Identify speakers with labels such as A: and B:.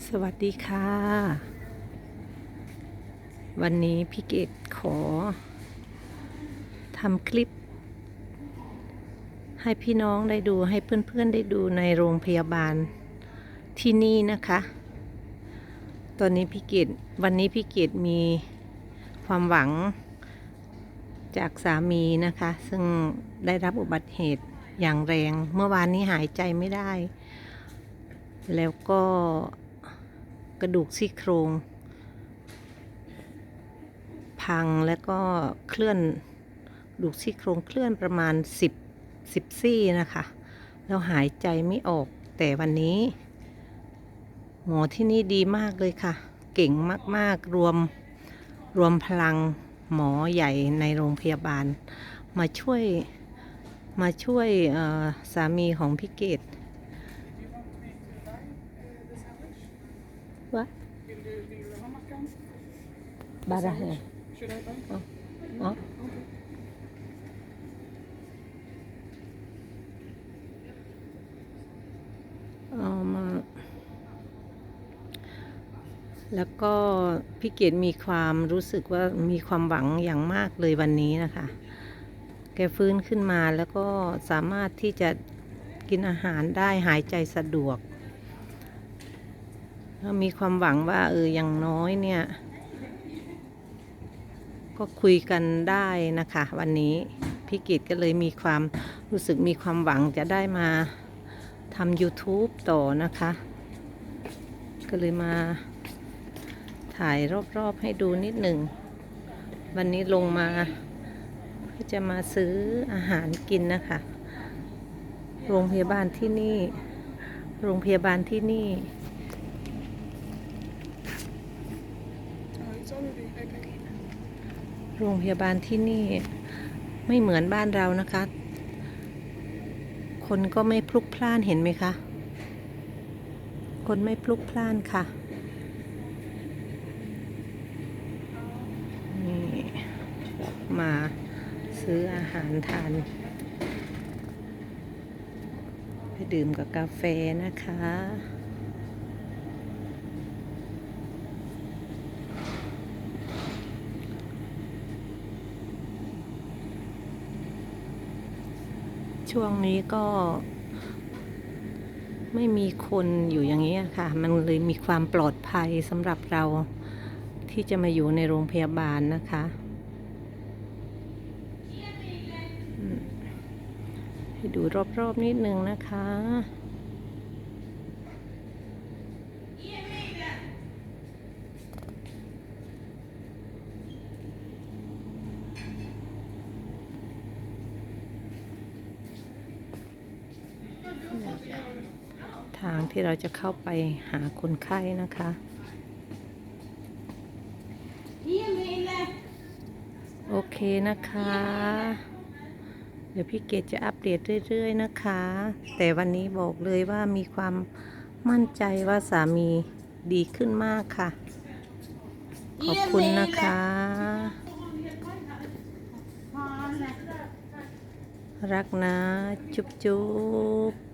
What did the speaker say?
A: สวัสดีค่ะ วันนี้พี่เกดขอทำคลิป ให้พี่น้องได้ดูให้เพื่อนๆได้ดูในโรงพยาบาลที่นี่นะคะ ตอนนี้พี่เกดวันนี้พี่เกดมีความหวังจากสามีนะคะ ซึ่งได้รับอุบัติเหตุอย่างแรง เมื่อวานนี้หายใจไม่ได้ แล้วก็ กระดูกซี่โครง พังแล้วก็เคลื่อนกระดูกซี่โครงเคลื่อนประมาณ 10 10ซี่นะคะ แล้วหายใจไม่ออกแต่วันนี้ หมอที่นี่ดีมากเลยค่ะ เก่งมากๆรวมรวมพลังหมอใหญ่ในโรงพยาบาล มาช่วยมาช่วยสามีของพี่เกด What?
B: You can do the hummus
A: Barahe.
B: Should I buy?
A: Oh. เอามาแล้วก็พี่เกดมีความรู้สึกว่ามีความหวังอย่างมากเลยวันนี้นะคะ แกฟื้นขึ้นมาแล้วก็สามารถที่จะกินอาหารได้หายใจสะดวก แล้วมีความหวังว่าเอออย่างน้อยเนี่ย ก็คุยกันได้นะคะ วันนี้พี่กิตก็เลยมีความรู้สึกมีความหวังจะได้มาทำ YouTube ต่อนะคะ ก็เลยมาถ่ายรอบๆให้ดูนิดหนึ่ง วันนี้ลงมาเพื่อจะมาซื้ออาหารกินนะคะ โรงพยาบาลที่นี่ โรงพยาบาลที่นี่ โรงพยาบาลที่นี่ไม่เหมือนบ้านเรานะคะ คนก็ไม่พลุกพล่านเห็นไหมคะ คนไม่พลุกพล่านค่ะนี่มาซื้ออาหารทานไปดื่มกับกาแฟนะคะ ช่วงนี้ก็ ไม่มีคนอยู่อย่างนี้ค่ะ มันเลยมีความปลอดภัยสำหรับเราที่จะมาอยู่ในโรงพยาบาลนะคะ ให้ดูรอบๆนิดนึงนะคะ ทางที่เราจะเข้าไปหาคนไข้นะคะโอเคนะคะ เดี๋ยวพี่เกดจะอัปเดตเรื่อย ๆ นะคะ แต่วันนี้บอกเลยว่ามีความมั่นใจว่าสามีดีขึ้นมากค่ะ ขอบคุณนะคะ รักนะ จุ๊บจุ๊บ